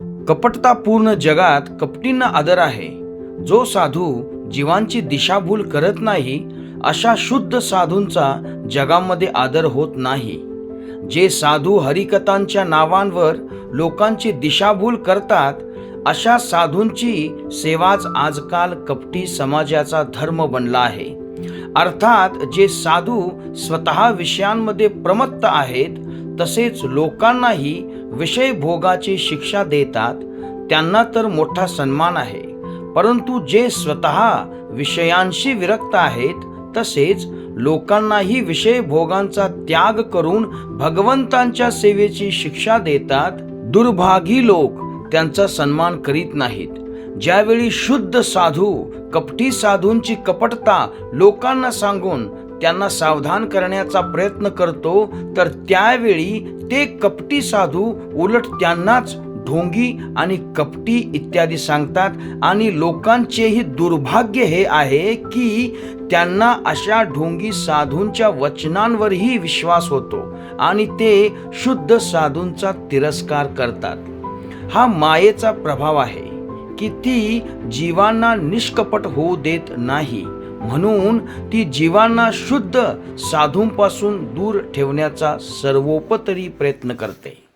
कपटतापूर्ण जगात कपटींना आदर आहे. जो साधू जीवांची दिशाभूल करत नाही अशा शुद्ध साधूंचा जगामध्ये आदर होत नाही. जे साधू हरिकथांच्या नावांवर लोकांची दिशाभूल करतात अशा साधूंची सेवाच आजकाल कपटी समाजाचा धर्म बनला आहे. अर्थात जे साधू स्वतः विषयांमध्ये प्रमत्त आहेत तसेच लोकांनाही विषय भोगाची शिक्षा देतात त्यांना तर मोठा सन्मान आहे. परंतु जे स्वतः विषयांशी विरक्त आहेत तसेच लोकांनाही विषय भोगांचा त्याग करून भगवंतांच्या सेवेची शिक्षा देतात दुर्भागी लोक त्यांचा सन्मान करीत नाहीत. ज्यावेळी शुद्ध साधू कपटी साधूंची कपटता लोकांना सांगून त्यांना सावधान करण्याचा प्रयत्न करतो तर त्यावेळी ते कपटी साधू उलट त्यांनाच ढोंगी आणि कपटी इत्यादी सांगतात. आणि लोकांचेही दुर्भाग्य हे आहे की त्यांना अशा ढोंगी साधूंच्या वचनांवरही विश्वास होतो आणि ते शुद्ध साधूंचा तिरस्कार करतात. हा मायेचा प्रभाव आहे की ती जीवांना निष्कपट होऊ देत नाही. म्हणून ती जीवांना शुद्ध साधूंपासून दूर ठेवण्याचा सर्वोपतरी प्रयत्न करते.